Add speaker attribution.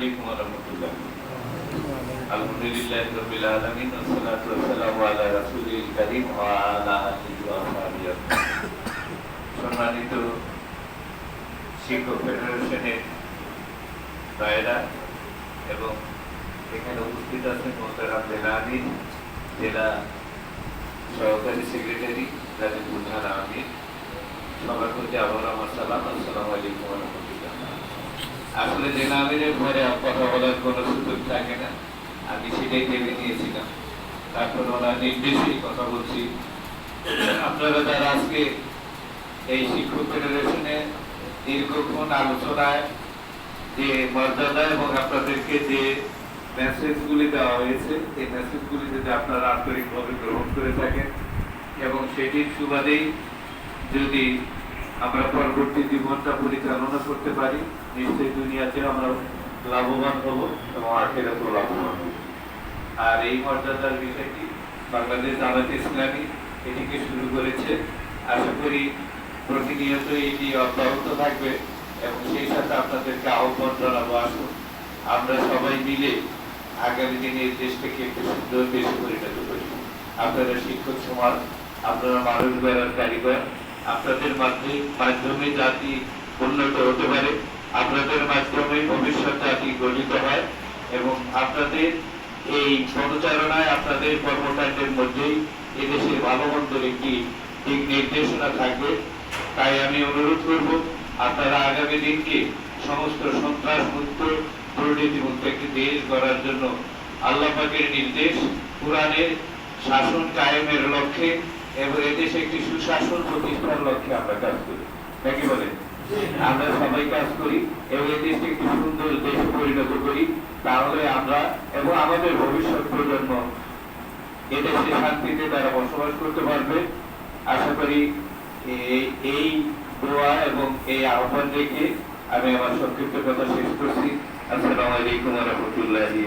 Speaker 1: আলাইকুম ওয়া রাহমাতুল্লাহ আলহামদুলিল্লাহি রাব্বিল আলামিন ওয়াসসালাতু ওয়াসসালামু আলা রাসূলিল কারীম ওয়া আলা ওয়া সম্মানিত শিক্ষক ফেডারেশনের ভাইয়েরা এবং এখানে উপস্থিত আছেন মোহতারাম জেলা আমির জেলা সহকারী সেক্রেটারি গাজীপুর থানা আমির সবার প্রতি আবার আমার সালাম, আসসালামু আলাইকুম ওয়া রাহমাতুল্লাহ। আসলে জেলা আমিরের কথা বলার কোনো সুযোগ থাকে না, আমি সেটাই ভেবে নিয়েছিলাম। তারপর ওনার নির্দেশেই কথা বলছি। আপনারা যারা আজকে এই শিক্ষক ফেডারেশনে দীর্ঘক্ষণ আলোচনায় যে মর্যাদা এবং আপনাদেরকে যে মেসেজগুলি দেওয়া হয়েছে, এই মেসেজগুলি যদি আপনারা আন্তরিকভাবে গ্রহণ করে থাকেন এবং সেটির সুবাদেই যদি আমরা পরবর্তী জীবনটা পরিচালনা করতে পারি। নিশ্চয়ই দুনিয়াতে আমরা লাভবান হব এবং আখেরাতেও লাভবান হব। আর এই মর্যাদার বিষয়টি বাংলাদেশ জামাত ইসলামী এটিকে শুরু করেছে। আশা করি প্রতিনিয়ত এটি অব্যাহত থাকবে এবং সেই সাথে আপনাদেরকে আহ্বান জানাব, আসুন। আমরা সবাই মিলে আগামী দিনে এই দেশটাকে একটু সুন্দর দেশে পরিণত করি। আপনারা শিক্ষক সমাজ, আপনারা মানুষ বেড়ার কারিগর আপনাদের মাধ্যমে মাধ্যমে জাতি উন্নত হতে পারে, আপনাদের মাধ্যমে ভবিষ্যৎ জাতি গঠিত হয় এবং আপনাদের এই পদচারণায়, আপনাদের কর্মকাণ্ডের মধ্যেই এদেশের ভালো মন্দের একটি দিক নির্দেশনা থাকবে তাই আমি অনুরোধ করব, আপনারা আগামী দিনকে সমস্ত সন্ত্রাস মুক্ত দুর্নীতি মুক্ত একটি দেশ গড়ার জন্য আল্লাহ পাকের নির্দেশ, কোরআনের শাসন কায়েমের লক্ষ্যে এবং এদেশে একটি সুশাসন প্রতিষ্ঠার লক্ষ্যে আমরা কাজ করি। নাকি বলেন আমরা সবাই কাজ করি এবং এই দেশকে একটি সুন্দর দেশে পরিণত করি। তাহলে আমরা এবং আমাদের ভবিষ্যৎ প্রজন্ম এদেশে শান্তিতে তারা বসবাস করতে পারবে। আশা করি এই দোয়া এবং এই আহ্বান রেখে আমি আমার সংক্ষিপ্ত কথা শেষ করছি। আসসালামু আলাইকুম রহমতুল্লাহি